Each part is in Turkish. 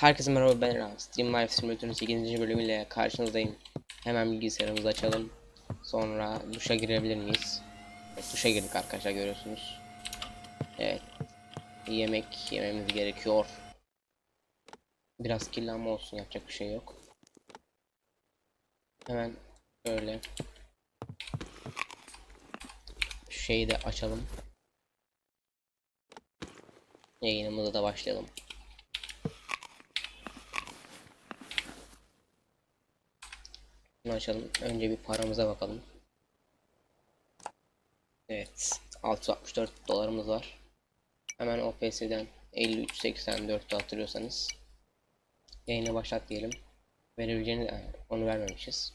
Herkese merhaba ben Eren. Stream Life Simulator'ın 8. bölümüyle karşınızdayım. Hemen bilgisayarımızı açalım. Sonra duşa girebilir miyiz? Evet, duşa girdik arkadaşlar görüyorsunuz. Evet. Yemek yememiz gerekiyor. Biraz kirlenme olsun yapacak bir şey yok. Hemen şöyle şu şeyi de açalım. Yayınımıza da başlayalım. Açalım. Önce bir paramıza bakalım. Evet. 664 dolarımız var. Hemen OPS'den 53.84'te hatırlıyorsanız yayını başlat diyelim. Verebileceğini onu vermemişiz.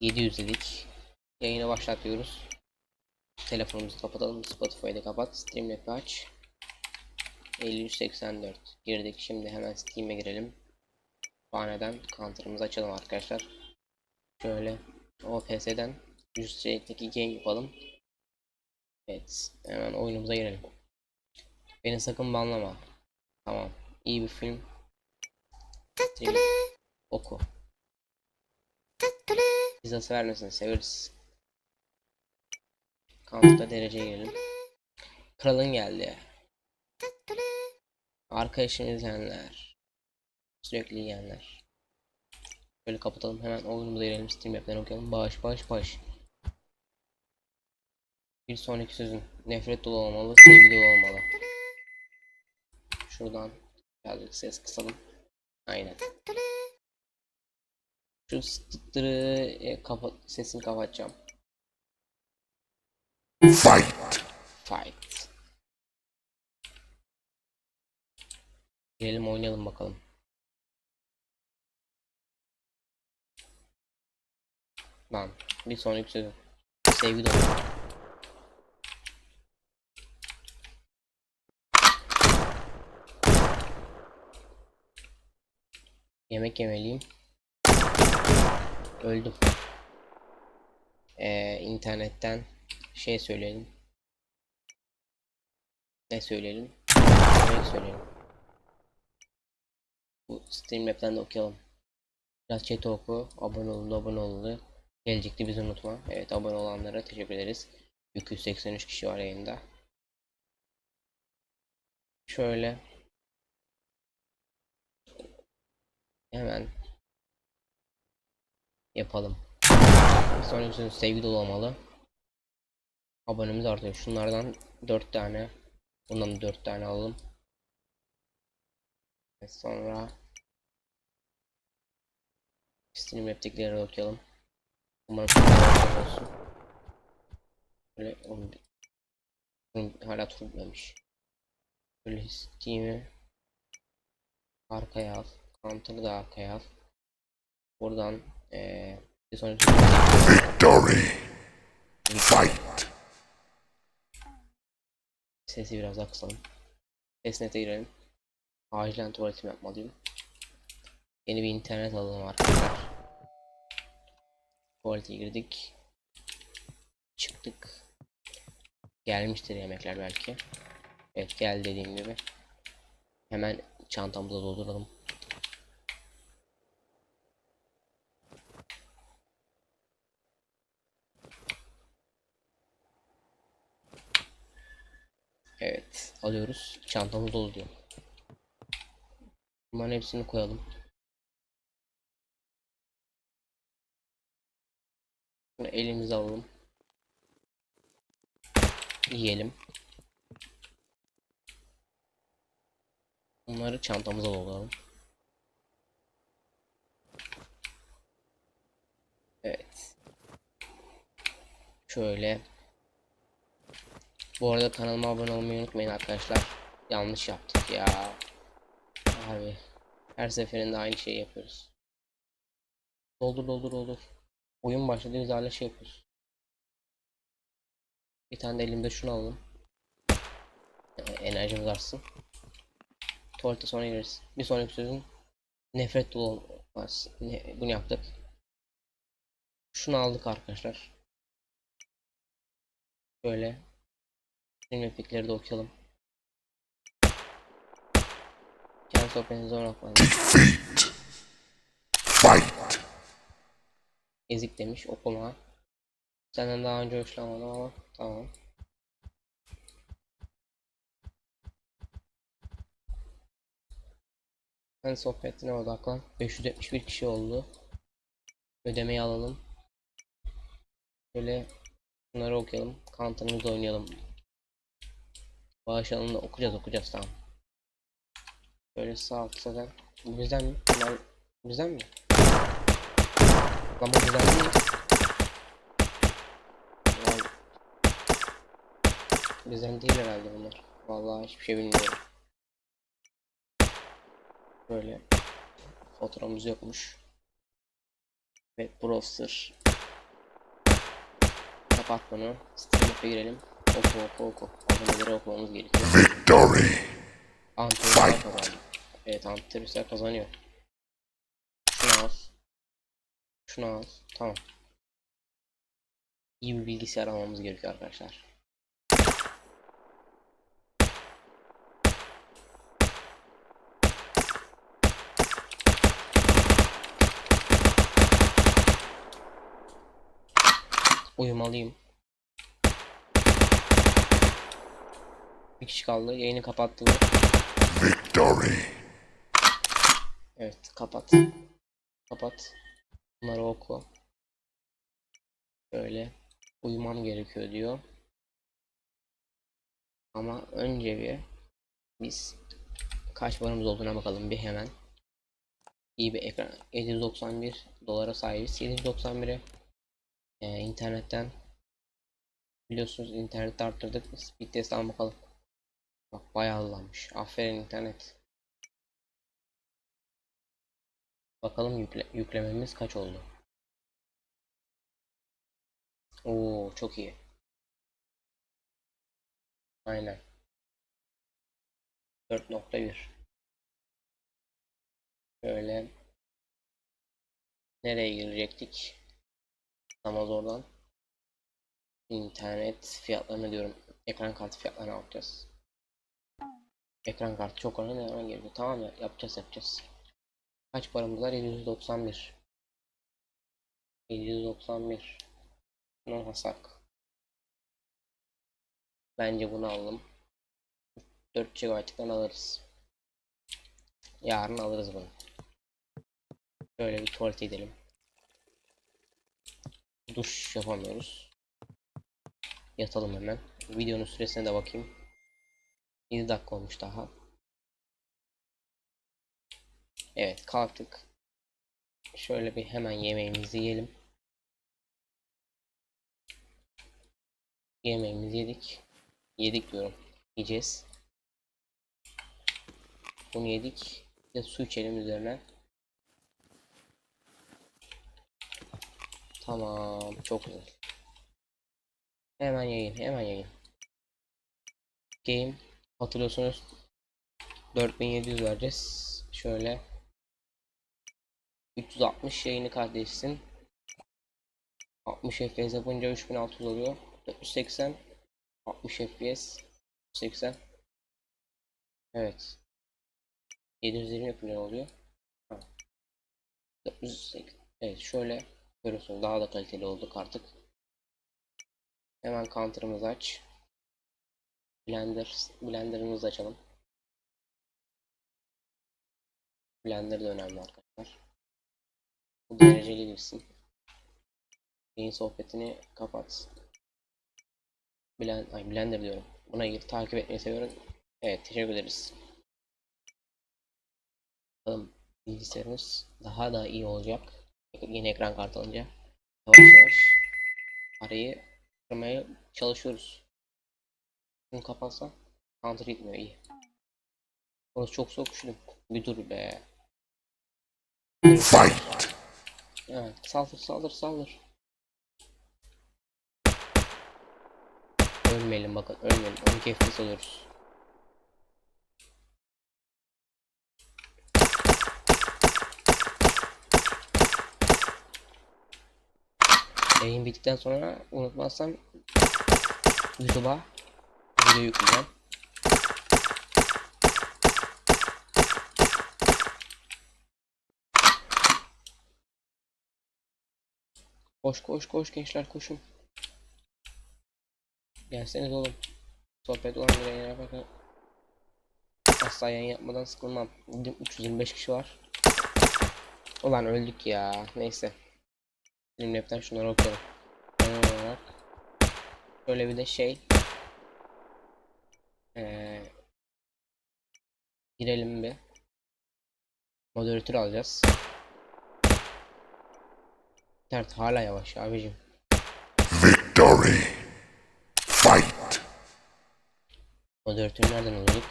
700 dedik. Yayını başlat diyoruz. Telefonumuzu kapatalım. Spotify'da kapat. Streamlab'i aç. 5384 girdik. Şimdi hemen Steam'e girelim. Kütüphaneden counter'ımızı açalım arkadaşlar. Şöyle OPS'den üstelik game yapalım. Evet, hemen oyunumuza girelim. Beni sakın banlama. Tamam. İyi bir film. Stream. Oku. Pizzası vermesin severiz. Counter'da dereceye girelim. Kralın geldi. Arkadaşını izleyenler. Sürekli yiyenler. Böyle kapatalım hemen oyunumuza girelim Steam app'ten okuyalım. Bağış bağış bağış. Bir sonraki sözün nefret dolu olmalı, sevgi dolu olmalı. Şuradan birazcık ses kısalım. Aynen. Şu tıttırı e, kapat sesini kapatacağım. Fight! Fight. Girelim oynayalım bakalım. Lan bir sonraki sözüm. Sevgi dolu. Yemek yemeliyim. Öldüm. Ee, internetten şey söyleyelim. Ne söyleyelim? Yemek söyleyelim. Bu Streamlab'den de okuyalım. Biraz chat oku. Abone olun, abone olun. Gelecekti bizi unutma. Evet abone olanlara teşekkür ederiz. 283 kişi var yayında. Şöyle. Hemen yapalım. Sözü sevgi dolu olmalı. Abonemiz artıyor. Şunlardan 4 tane. Bundan da 4 tane alalım. Ve sonra Steam App'tekileri de okuyalım. Olsun. Böyle onu Bunu hala turlamış. Böyle Steam'i arkaya al. Counter'ı da arkaya al. Buradan eee bir sonraki Victory! Fight! Sesi biraz daha kısalım. Testnet'e girelim. Acilen tuvaletimi yapmalıyım. Yeni bir internet alalım arkadaşlar. Tuvalete girdik. Çıktık. Gelmiştir yemekler belki. Evet geldi dediğim gibi. Hemen çantamıza dolduralım. Evet alıyoruz. Çantamız dolu diyor. Bunların hepsini koyalım. Bunu elimize alalım. Yiyelim. Bunları çantamıza dolduralım. Evet. Şöyle. Bu arada kanalıma abone olmayı unutmayın arkadaşlar. Yanlış yaptık ya. Abi. Her seferinde aynı şeyi yapıyoruz. Doldur doldur doldur. Oyun başladı biz hala şey yapıyoruz. Bir tane de elimde şunu alalım. Ee, enerjimiz artsın. Tuvalete sonra gireriz. Bir sonraki sözün nefret dolu olmaz. Ne, bunu yaptık. Şunu aldık arkadaşlar. Böyle. Film epikleri de okuyalım. Kendi sohbetinize odaklanın. Defeat. Fight. Ezik demiş okuma. Senden daha önce hoşlanmadım ama tamam. Sen sohbetine odaklan. 571 kişi oldu. Ödemeyi alalım. Şöyle bunları okuyalım. Counter'ımızı oynayalım. Bağış alanında okuyacağız okuyacağız tamam. Böyle sağ altta bizden mi? Bizden mi? Bu bizden değil. Herhalde bunlar. Vallahi hiçbir şey bilmiyorum. Böyle faturamız yokmuş. Evet browser. Kapat bunu. Stream'e girelim. Oku oku oku. Aboneleri okumamız gerekiyor. Victory. Antivirüsler kazandı. Evet antivirüsler kazanıyor. Şunu al. Şunu al. Tamam. İyi bir bilgisayar almamız gerekiyor arkadaşlar. Uyumalıyım. Bir kişi kaldı. Yayını kapattılar. Victory. Evet kapat. Kapat. Bunları oku. Böyle uyumam gerekiyor diyor. Ama önce bir biz kaç paramız olduğuna bakalım bir hemen. İyi bir ekran. 791 dolara sahibiz. 791'e e, internetten biliyorsunuz internette arttırdık. Speed test al bakalım. Bak bayağı hızlanmış. Aferin internet. Bakalım yükle yüklememiz kaç oldu? Oo çok iyi. Aynen. 4.1 Şöyle Nereye girecektik? Amazon'dan internet fiyatlarını diyorum. Ekran kartı fiyatlarını alacağız. Ekran kartı çok önemli. Tamam ya yapacağız yapacağız. Kaç paramız var? 791. 791. Bunu alsak. Bence bunu alalım. 4 GB'dan alırız. Yarın alırız bunu. Şöyle bir tuvalete gidelim. Duş yapamıyoruz. Yatalım hemen. Videonun süresine de bakayım. 7 dakika olmuş daha. Evet kalktık. Şöyle bir hemen yemeğimizi yiyelim. Yemeğimizi yedik. Yedik diyorum. Yiyeceğiz. Bunu yedik. Bir de su içelim üzerine. Tamam. Çok güzel. Hemen yayın. Hemen yayın. Game. Hatırlıyorsunuz. 4700 vereceğiz. Şöyle 360 yayını kardeşsin. 60 FPS yapınca 3600 oluyor. 480 60 FPS 80 Evet. 720 yapınca ne oluyor? Ha. 480 Evet şöyle görüyorsunuz daha da kaliteli olduk artık. Hemen counter'ımızı aç. Blender Blender'ımızı açalım. Blender de önemli arkadaşlar. Bu dereceli girsin. Yayın sohbetini kapat. Blend, ay Blender diyorum. Buna gir. Takip etmeyi seviyorum. Evet teşekkür ederiz. Bakalım bilgisayarımız daha da iyi olacak. Yeni ekran kartı alınca. Yavaş yavaş arayı kırmaya çalışıyoruz. Bunu kapatsam counter gitmiyor iyi. Orası çok soğuk üşüdüm. Bir dur be. Fight. Evet, saldır saldır saldır. Ölmeyelim bakın ölmeyelim. 12 FPS alıyoruz. Yayın bittikten sonra unutmazsam YouTube'a video yükleyeceğim. Koş koş koş gençler koşun. Gelseniz oğlum. Sohbet olan bir yayına bakın. Asla yayın yapmadan sıkılmam. 325 kişi var. Ulan öldük ya. Neyse. Benim lapten şunları okuyalım. Genel olarak. Şöyle bir de şey. Ee, girelim bir. Moderatör alacağız. İnternet hala yavaş abicim. Victory. Fight. Moderatörü nereden alıyorduk?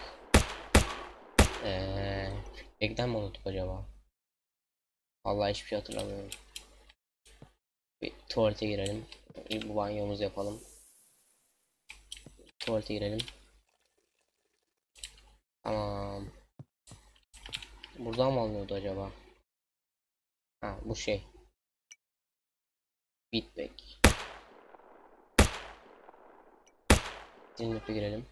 Eee... Feedback'ten mi unuttuk acaba? Vallahi hiçbir şey hatırlamıyorum. Bir tuvalete girelim. Bir banyomuzu yapalım. Tuvalete girelim. Tamam. Buradan mı alınıyordu acaba? Ha bu şey. Feedback. Dinlep'e girelim.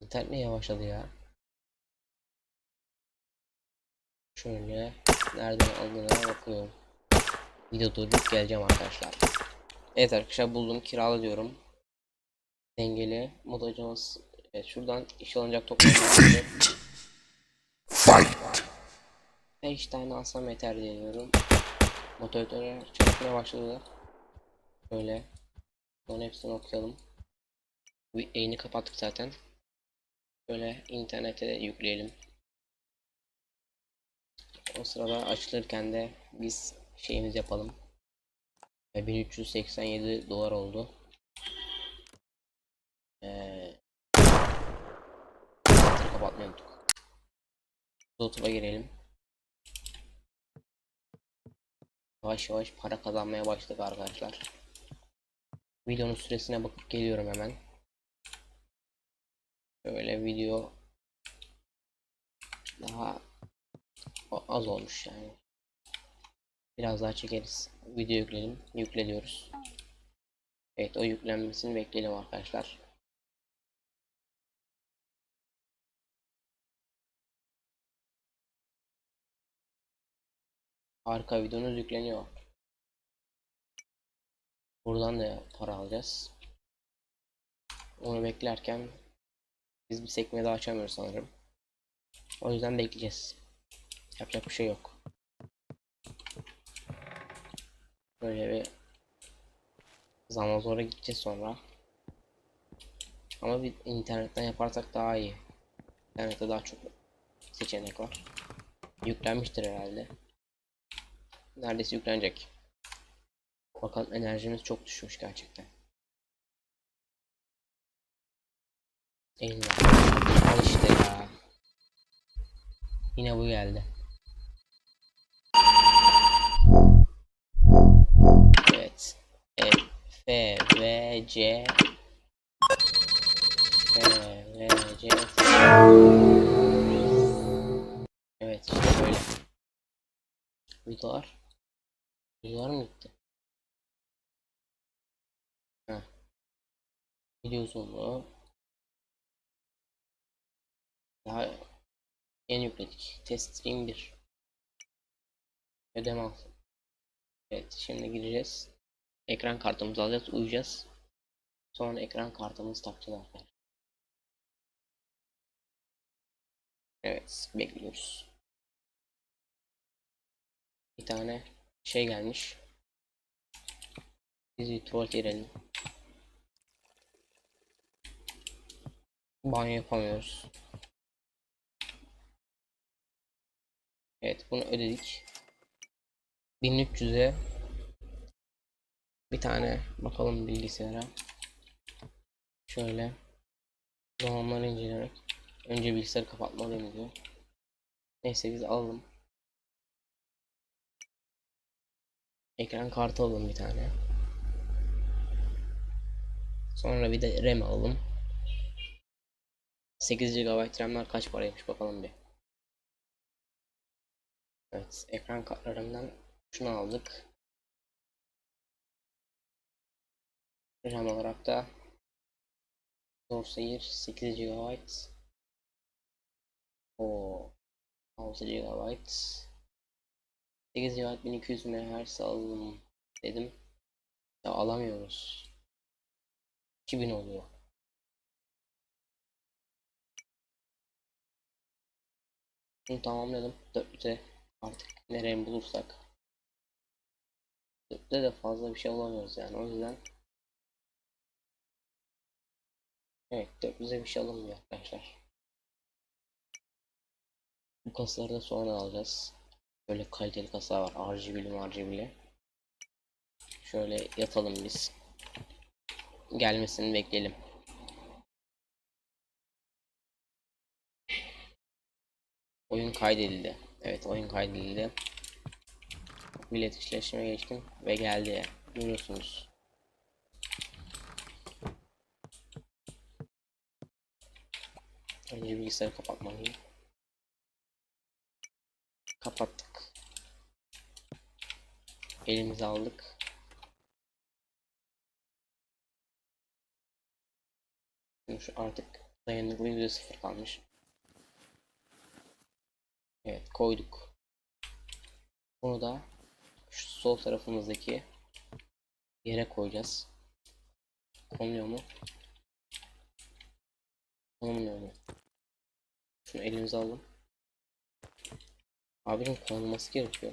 İnternet ne yavaşladı ya. Şöyle nereden aldığına bakıyorum. Video durdurup geleceğim arkadaşlar. Evet arkadaşlar buldum kirala diyorum. Dengeli mod ajansı. Evet şuradan iş alınacak toplamda. 5 tane alsam yeter diyorum. Motorlara çalışmaya başladı. Böyle. Onun hepsini okuyalım. Bu yayını kapattık zaten. Böyle internete yükleyelim. O sırada açılırken de biz şeyimiz yapalım. Ve 1387 dolar oldu. Ee, kapatmayı unuttuk. Girelim. Yavaş yavaş para kazanmaya başladık arkadaşlar. Videonun süresine bakıp geliyorum hemen. Şöyle video daha az olmuş yani. Biraz daha çekeriz. Video yükledim. Yükle diyoruz. Evet o yüklenmesini bekleyelim arkadaşlar. Arka videonuz yükleniyor. Buradan da para alacağız. Onu beklerken biz bir sekme daha açamıyoruz sanırım. O yüzden bekleyeceğiz. Yapacak bir şey yok. Böyle bir zaman sonra gideceğiz sonra. Ama bir internetten yaparsak daha iyi. İnternette daha çok seçenek var. Yüklenmiştir herhalde. Neredeyse yüklenecek. Bakalım enerjimiz çok düşmüş gerçekten. Eyvah. Al işte ya. Yine bu geldi. Evet. F, F, V, C F, V, C Evet işte böyle. Videolar. Videolar mı gitti? Heh. Video uzunluğu. Daha yeni yükledik. Test stream 1. Ödeme al. Evet şimdi gireceğiz. Ekran kartımızı alacağız. Uyuyacağız. Sonra ekran kartımızı takacağız arkadaşlar. Evet bekliyoruz. Bir tane şey gelmiş. Biz bir tuvalet girelim. Banyo yapamıyoruz. Evet bunu ödedik. 1300'e bir tane bakalım bilgisayara. Şöyle donanımları incelemek. Önce bilgisayarı kapatmalıyım diyor. Neyse biz alalım. Ekran kartı alalım bir tane. Sonra bir de RAM alalım. 8 GB RAM'ler kaç paraymış bakalım bir. Evet, ekran kartlarından şunu aldık. RAM olarak da Corsair 8 GB. O 6 GB 8 GB 1200 MHz alalım dedim. Ya alamıyoruz. 2000 oluyor. Bunu tamamladım. 4'te artık nereye bulursak. 4'te de fazla bir şey alamıyoruz yani o yüzden. Evet 400'e bir şey alınmıyor arkadaşlar. Bu kasaları da sonra alacağız. Böyle kaliteli kasa var. RGB'li RGB'li. Şöyle yatalım biz. Gelmesini bekleyelim. Oyun kaydedildi. Evet oyun kaydedildi. Bilet işleşime geçtim ve geldi. Görüyorsunuz. Önce bilgisayarı kapatmalıyım. Kapattık. Elimize aldık. Şu artık dayanıklı %0 kalmış. Evet koyduk. Bunu da şu sol tarafımızdaki yere koyacağız. Konuyor mu? Konulmuyor mu? Şunu elimize alalım. Abinin konulması gerekiyor.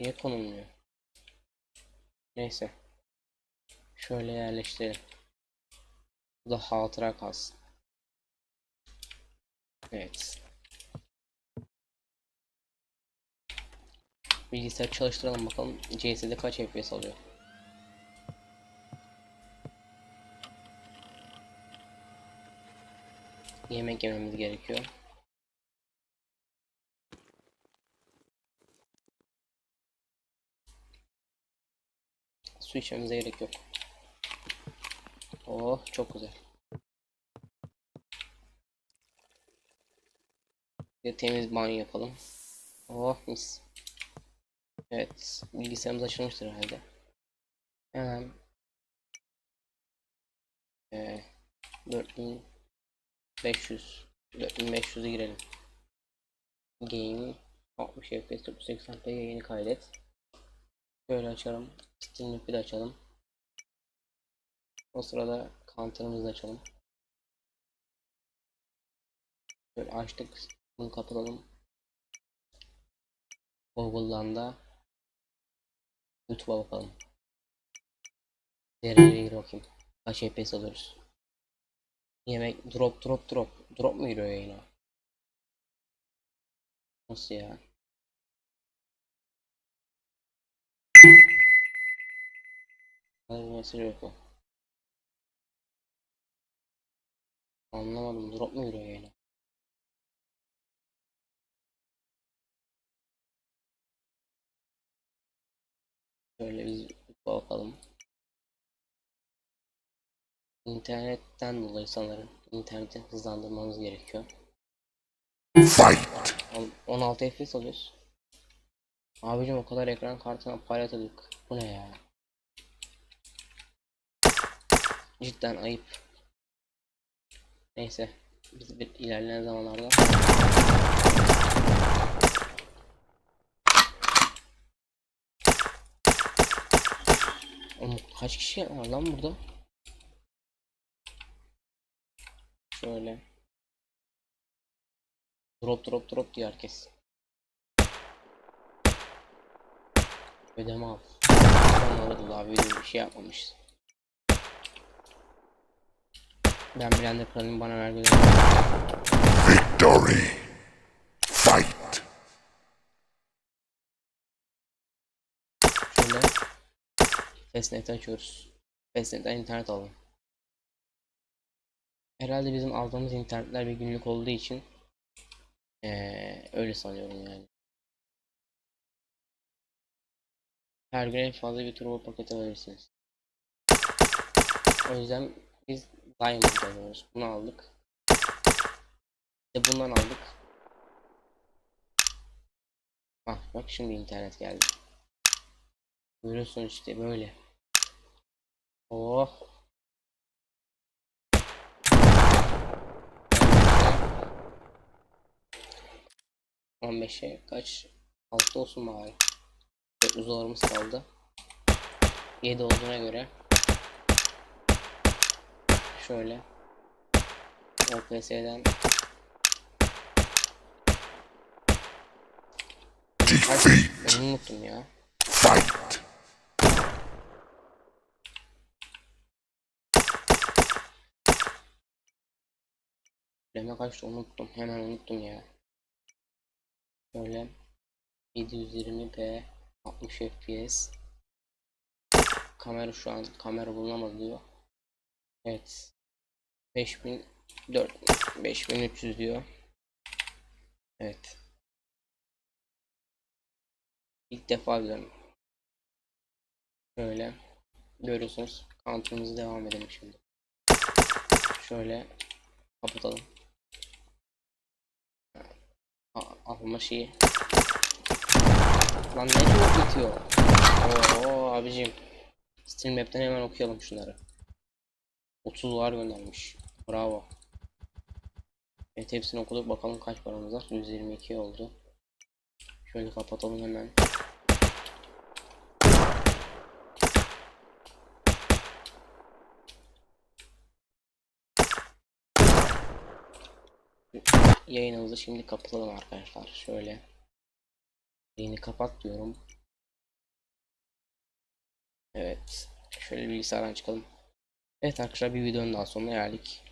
Niye konulmuyor? Neyse. Şöyle yerleştirelim. Bu da hatıra kalsın. Evet. Bilgisayar çalıştıralım bakalım CS'de kaç FPS alıyor. Yemek yememiz gerekiyor. Su içmemize gerek yok. Oh çok güzel. Bir temiz banyo yapalım. Oh mis. Evet bilgisayarımız açılmıştır herhalde. Hemen ee, 4500 4500'e girelim. Game 60 FPS 480p yayını kaydet. Böyle açalım. Steam bir açalım. O sırada counter'ımızı açalım. Böyle açtık. Bunu kapatalım. Google'dan da YouTube'a bakalım. Nereye gir bakayım. Kaç FPS alıyoruz. Yemek drop drop drop. Drop mu giriyor yayına? Nasıl ya? O. Anlamadım. Drop mu giriyor yayına? Şöyle biz bakalım. İnternetten dolayı sanırım interneti hızlandırmamız gerekiyor. Fight! On- 16 FPS alıyoruz. Abicim o kadar ekran kartına para yatırdık. Bu ne ya? Cidden ayıp. Neyse. Biz bir ilerleyen zamanlarda Oğlum kaç kişi var lan burada? Şöyle. Drop drop drop diyor herkes. Ödeme al. Anladım daha video bir şey yapmamış. Ben Blender Plan'ın bana verdiği Victory! Fight! şöyle Fastnet açıyoruz. Fastnet'ten internet alalım. Herhalde bizim aldığımız internetler bir günlük olduğu için ee, öyle sanıyorum yani. Her gün en fazla bir turbo paket alabilirsiniz. O yüzden biz Diamond alıyoruz. Bunu aldık. De bundan aldık. Ah bak şimdi internet geldi. Görüyorsun işte böyle. Oh. 15'e kaç? 6 olsun bari. 400 dolarımız kaldı. 7 olduğuna göre şöyle OPS'den Defeat. unuttum ya. Fight. Reme kaçtı unuttum. Hemen unuttum ya. Şöyle 720p 60 fps Kamera şu an kamera bulunamadı diyor. Evet. 5004 5300 diyor. Evet. İlk defa görüyorum. Şöyle görüyorsunuz. Counter'ımızı devam edelim şimdi. Şöyle kapatalım. Alma şeyi. Lan ne çok bitiyor. Oo abicim. Steam hemen okuyalım şunları. 30 dolar göndermiş. Bravo. Evet hepsini okuduk bakalım kaç paramız var. 122 oldu. Şöyle kapatalım hemen. Yayınımızı şimdi kapatalım arkadaşlar. Şöyle. Yayını kapat diyorum. Evet. Şöyle bilgisayardan çıkalım. Evet arkadaşlar bir videonun daha sonuna geldik.